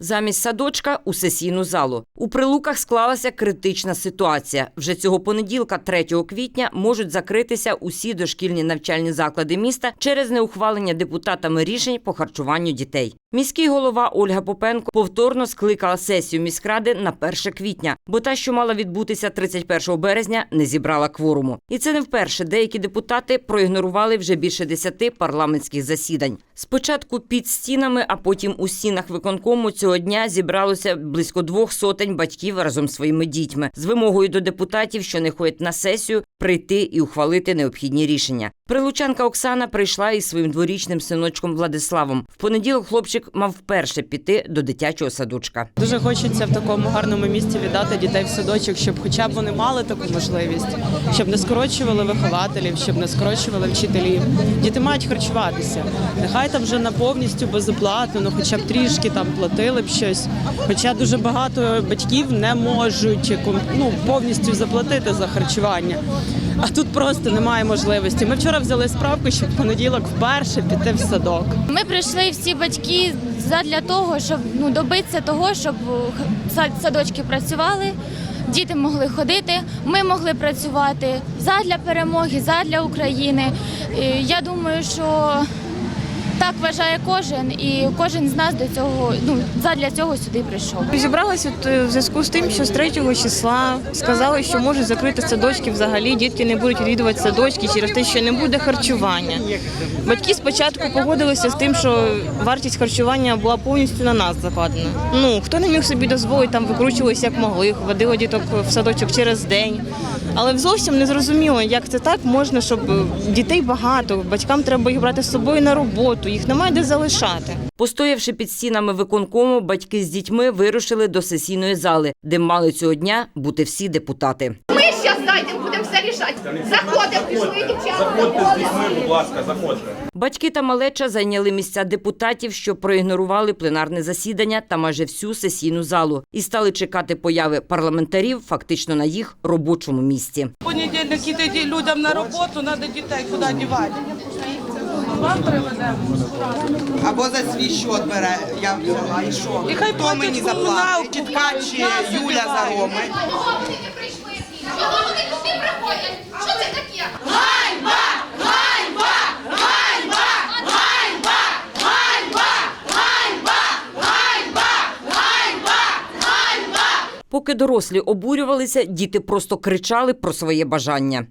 Замість садочка у сесійну залу. У прилуках склалася критична ситуація. Вже цього понеділка, 3 квітня, можуть закритися усі дошкільні навчальні заклади міста через неухвалення депутатами рішень по харчуванню дітей. Міський голова Ольга Попенко повторно скликала сесію міськради на 1 квітня, бо та, що мала відбутися 31 березня, не зібрала кворуму. І це не вперше. Деякі депутати проігнорували вже більше десяти парламентських засідань. Спочатку під стінами, а потім у стінах виконкому цього дня зібралося близько двох сотень батьків разом з своїми дітьми. З вимогою до депутатів, що не ходять на сесію, прийти і ухвалити необхідні рішення. Прилучанка Оксана прийшла із своїм дворічним синочком Владиславом. В понеділок хлопчик мав вперше піти до дитячого садочка. Дуже хочеться в такому гарному місці віддати дітей в садочок, щоб хоча б вони мали таку можливість, щоб не скорочували вихователів, щоб не скорочували вчителів. Діти мають харчуватися. Нехай там вже на повністю безоплатно, ну хоча б трішки там платили б щось. Хоча дуже багато батьків не можуть ну, повністю заплатити за харчування. А тут просто немає можливості. Ми вчора взяли справку, щоб понеділок вперше піти в садок. Ми прийшли всі батьки задля того, щоб ну добитися того, щоб е, садочки працювали, діти могли ходити, ми могли працювати задля перемоги, задля України. Я думаю, що так вважає кожен, і кожен з нас до цього ну задля цього сюди прийшов. Зібралася е, в зв'язку з тим, що з 3 числа сказали, що можуть закрити садочки взагалі. Дітки не будуть відвідувати садочки через те, що не буде харчування. Батьки спочатку погодилися з тим, що вартість харчування була повністю на нас закладена. Ну хто не міг собі дозволити, там викручувалися як могли, водили діток в садочок через день. Але зовсім не зрозуміло, як це так можна, щоб дітей багато, батькам треба їх брати з собою на роботу, їх немає де залишати. Постоявши під стінами виконкому, батьки з дітьми вирушили до сесійної зали, де мали цього дня бути всі депутати. Ми зараз зайдемо, будемо все рішати. Заходимо, пішли, дівчата. Заходьте з дітьми, будь ласка, заходьте. Батьки та малеча зайняли місця депутатів, що проігнорували пленарне засідання та майже всю сесійну залу і стали чекати появи парламентарів фактично на їх робочому місці. понедільник іти людям на роботу, треба дітей куди дівати. Вам приведемо. Або за свій счет бере, я взяла, і що? І хай Хто мені комуналку, заплатить? Хай чи нас Юля за Роми? Чого вони не прийшли всі? Чого вони туди приходять? Що це таке? Поки дорослі обурювалися, діти просто кричали про своє бажання.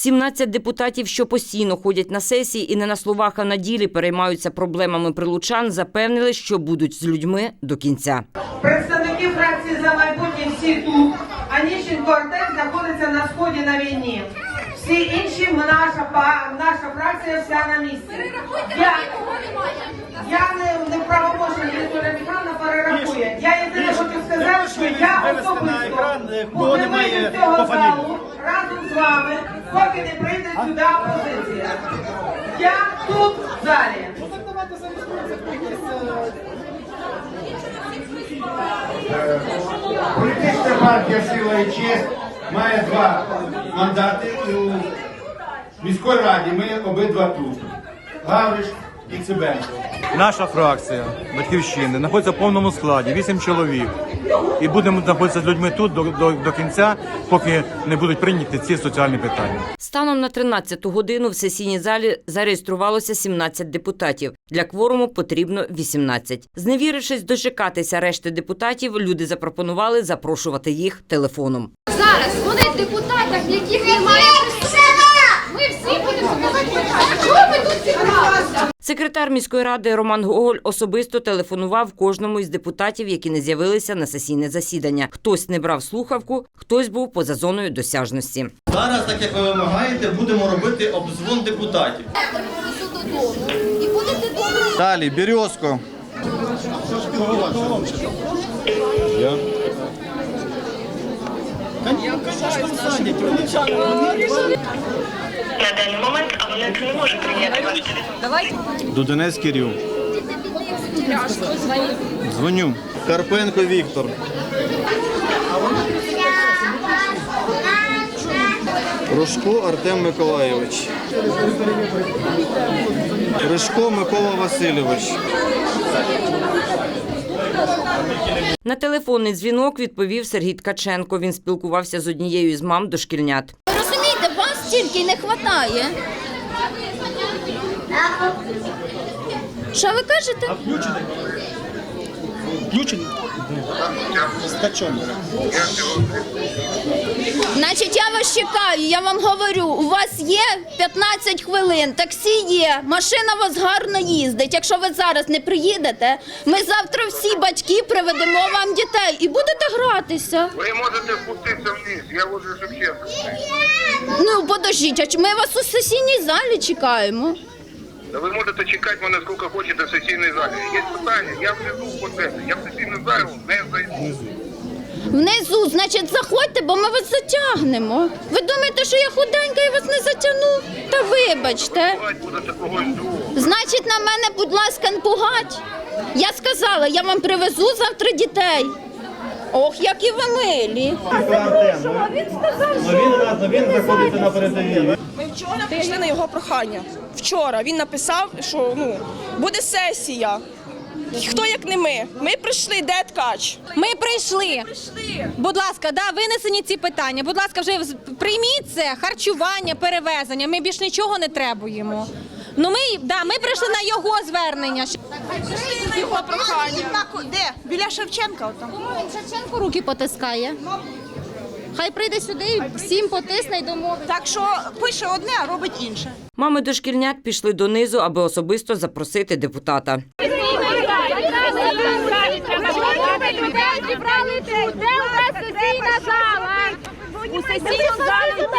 17 депутатів, що постійно ходять на сесії і не на словах, а на ділі переймаються проблемами прилучан, запевнили, що будуть з людьми до кінця. Представники фракції за майбутнє всі тут. Аніщенко Артем знаходиться на сході на війні. Всі інші наша наша фракція вся на місці. Я, я не, не правоможна, Вікторія Михайловна перерахує. Я єдине хочу сказати, що я особисто буду з цього залу разом з вами, поки не прийде сюди опозиція. Я тут в залі. Політична партія Сила і честь має два мандати у міській раді. Ми обидва тут. Гавриш і Цибенко. Наша фракція Батьківщини знаходиться в повному складі, вісім чоловік. І будемо знаходитися з людьми тут до, до, до кінця, поки не будуть прийняті ці соціальні питання. Станом на 13-ту годину в сесійній залі зареєструвалося 17 депутатів. Для кворуму потрібно 18. Зневірившись дочекатися решти депутатів, люди запропонували запрошувати їх телефоном. Зараз вони депутатах, яких немає. Ми всі будемо. Чого ми тут зібралися? Секретар міської ради Роман Гоголь особисто телефонував кожному із депутатів, які не з'явилися на сесійне засідання. Хтось не брав слухавку, хтось був поза зоною досяжності. Зараз, так як ви вимагаєте, будемо робити обзвон депутатів. І будете добре. Далі, Березко. На даний момент а абонент не може прийняти ваш телефон. Дуденець Кирил. Дзвоню. Карпенко Віктор. Рожко Артем Миколайович. Рижко Микола Васильович. На телефонний дзвінок відповів Сергій Ткаченко. Він спілкувався з однією із мам дошкільнят. Ви й не вистачає. Що ви кажете? Скачаний. Значить, я вас чекаю, я вам говорю, у вас є 15 хвилин, таксі є, машина у вас гарно їздить. Якщо ви зараз не приїдете, ми завтра всі батьки приведемо вам дітей і будете гратися. Ви можете спуститися вниз, я возле Шевченка. Ну, подождіть, а ми вас у сесійній залі чекаємо. Ви можете чекати мене скільки хочете в сесійній залі. Є питання, я внизу по це. Я в сесійну залу не зайду. Внизу, значить, заходьте, бо ми вас затягнемо. Ви думаєте, що я худенька і вас не затягну? Та вибачте. Бать будете когось другого. Значить, на мене, будь ласка, не пугать. Я сказала, я вам привезу завтра дітей. Ох, які ви милі. Він знаходиться на передовій. Ми вчора прийшли на його прохання. Вчора він написав, що ну буде сесія. Хто як не ми? Ми прийшли, де ткач? Ми прийшли. Будь ласка, да, винесені ці питання. Будь ласка, вже прийміть це харчування, перевезення. Ми більш нічого не требуємо. Ну ми, да, ми прийшли на його звернення. Його прохання. Де? Біля Шевченка. Там. Шевченко руки потискає. Хай прийде сюди, і всім потисне й домовиться. Так що пише одне, а робить інше. Мами дошкільнят пішли донизу, аби особисто запросити депутата. Де у нас сесійна зала? У сесійну залу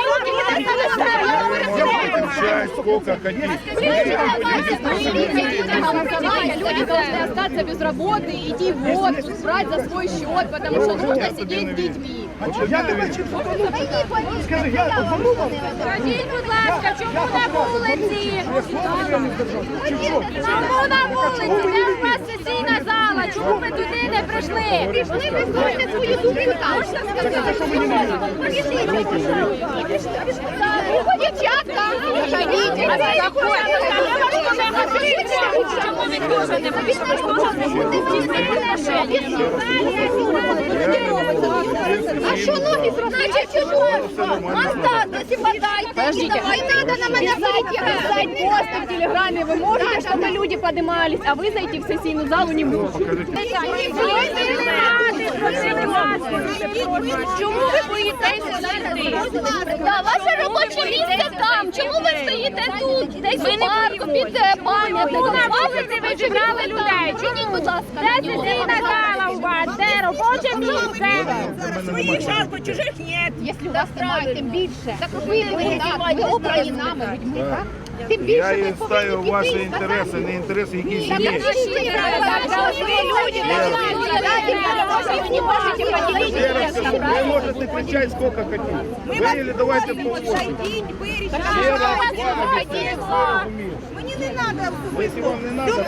Люди должны остаться без работы, идти в отпуск, брать за свой счет, потому что нужно сидеть с детьми. Скажіть, будь ласка, чому на вулиці? Чому на вулиці? Де у нас сесійна зала? Чому ми туди не прийшли? Пішли, ви свою думку там. Можна сказати, що ви Дівчатка, ходіть. Чому ви теж не А що ноги зробити? Чому? Мастатися подайте. Не надо на мене зайти. Писать пост в телеграме вы можете, чтобы люди поднимались, а вы зайти в сессийную залу не можете. Чому ви боїтеся зайти? Да, ваше робоче місце там. Чому ви стоїте тут? Десь у парку під е, пам'ятником. На вулиці ви зібрали людей. Чому, будь ласка, де сесійна зала у вас? Де робоче місце? Своїх жалко, чужих ні. Якщо у вас немає, тим більше. Так ви ви обрані нами людьми, так? Тим більше Я ви і ставлю ваші піти інтереси, не інтереси якісь Так, є. ви ж не люди, не можете кричати скільки хотите. Ви или давайте. Ще раз Якщо вам не треба,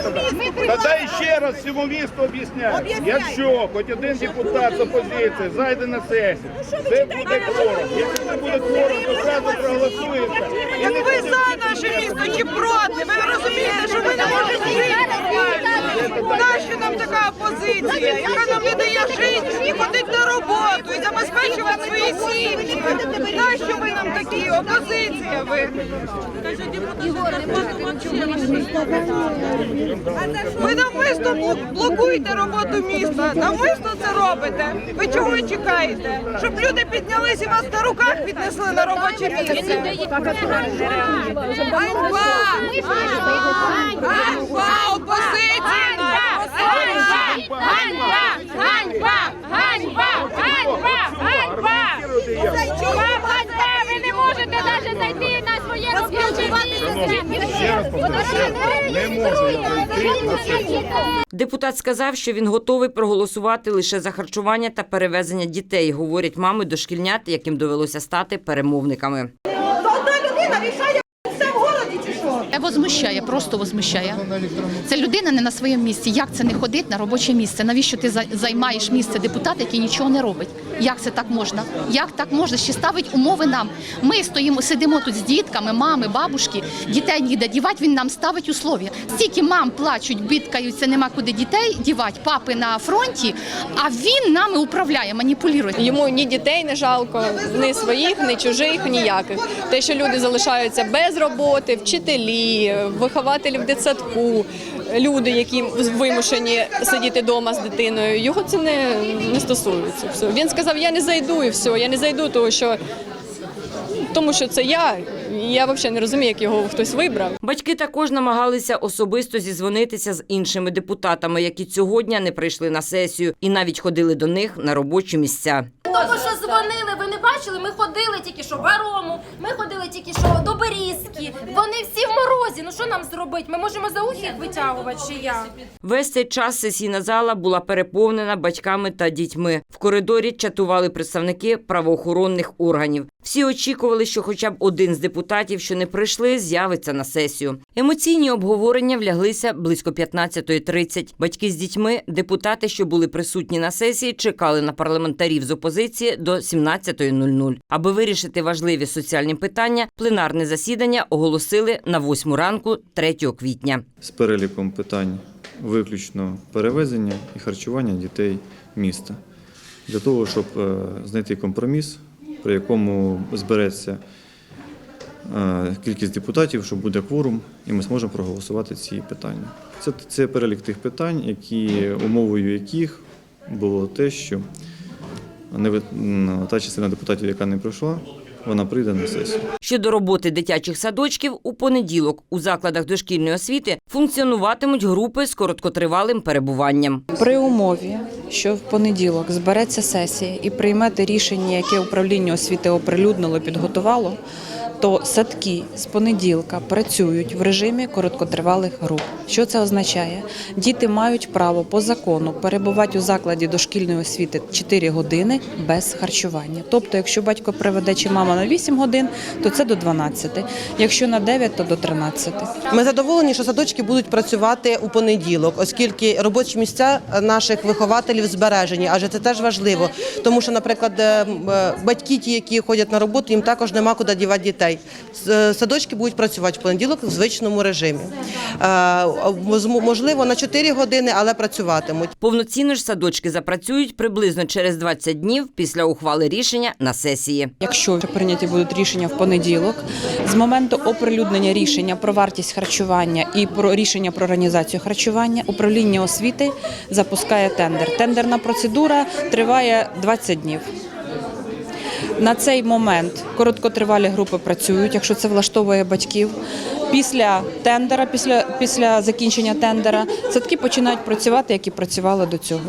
тоді... Тоді ще раз всьому місту об'ясняю. Якщо хоч один депутат з опозиції зайде на сесію, це буде кворум. Якщо не буде кворум, то одразу проголосується. Як ви за наше місто чи проти? Ви розумієте, що ви не можете жити. Нащо нам така опозиція, яка нам не дає жити і ходити на роботу, і забезпечувати свої сім'ї? Нащо ви нам такі? Опозиція ви? Ви навмисно блок- блокуєте роботу міста, навмисно це робите. Ви чого чекаєте? Щоб люди піднялись і вас на руках віднесли на робоче місце. Ганьба! Ганьба! Опозиція! Ганьба! Ганьба! Ганьба! Ганьба! Ганьба! Ганьба! ганьба! Ви не можете навіть зайти на своє робоче місце! Депутат сказав, що він готовий проголосувати лише за харчування та перевезення дітей, говорять мами дошкільнят, яким довелося стати перемовниками. Одна людина рішає все в городі чи що? Е, Возмущає, просто возмущає. Це людина не на своєму місці. Як це не ходить на робоче місце? Навіщо ти за- займаєш місце депутата, який нічого не робить? Як це так можна? Як так можна? Ще ставить умови нам. Ми стоїмо, сидимо тут з дітками, мами, бабушки, дітей ніде дівати, він нам ставить условия. Стільки мам плачуть, бідкаються, нема куди дітей дівати, папи на фронті, а він нами управляє, маніпулює. Йому ні дітей не жалко, ні своїх, ні чужих, ніяких. Те, що люди залишаються без роботи, вчителі, вихователі в дитсадку, люди, які вимушені сидіти вдома з дитиною, його це не, не стосується. Все. Він сказав, я не зайду і все, я не зайду, тому що, тому що це я. Я взагалі не розумію, як його хтось вибрав. Батьки також намагалися особисто зізвонитися з іншими депутатами, які цього дня не прийшли на сесію, і навіть ходили до них на робочі місця. Тому що дзвонили, ви не бачили? Ми ходили тільки що в Арому, ми ходили тільки що до Берізки. Вони всі в морозі. Ну що нам зробити? Ми можемо за ухи їх витягувати чи як? Весь цей час сесійна зала була переповнена батьками та дітьми. В коридорі чатували представники правоохоронних органів. Всі очікували, що хоча б один з депутатів, що не прийшли, з'явиться на сесію. Емоційні обговорення вляглися близько 15.30. Батьки з дітьми, депутати, що були присутні на сесії, чекали на парламентарів з опозиції до 17.00. Аби вирішити важливі соціальні питання, пленарне засідання оголосили на 8 ранку 3 квітня. з переліком питань виключно перевезення і харчування дітей міста. Для того, щоб е, знайти компроміс, при якому збереться е, кількість депутатів, що буде кворум, і ми зможемо проголосувати ці питання. Це, це перелік тих питань, які, умовою яких було те, що не та частина депутатів, яка не пройшла. вона прийде на сесію. Щодо роботи дитячих садочків, у понеділок у закладах дошкільної освіти функціонуватимуть групи з короткотривалим перебуванням. При умові, що в понеділок збереться сесія і приймете рішення, яке управління освіти оприлюднило, підготувало, то садки з понеділка працюють в режимі короткотривалих груп. Що це означає? Діти мають право по закону перебувати у закладі дошкільної освіти 4 години без харчування. Тобто, якщо батько приведе чи мама на 8 годин, то це до 12. Якщо на 9, то до 13. Ми задоволені, що садочки будуть працювати у понеділок, оскільки робочі місця наших вихователів збережені, адже це теж важливо. Тому що, наприклад, е, е, батьки, ті, які ходять на роботу, їм також нема куди дівати дітей. С- е, Садочки будуть працювати в понеділок в звичному режимі. Е, Можливо, на 4 години, але працюватимуть. Повноцінно ж садочки запрацюють приблизно через 20 днів після ухвали рішення на сесії. Якщо прийняті будуть рішення в понеділок, з моменту оприлюднення рішення про вартість харчування і про рішення про організацію харчування, управління освіти запускає тендер. Тендерна процедура триває 20 днів. На цей момент короткотривалі групи працюють, якщо це влаштовує батьків. Після тендера, після, після закінчення тендера, садки починають працювати, як і працювали до цього.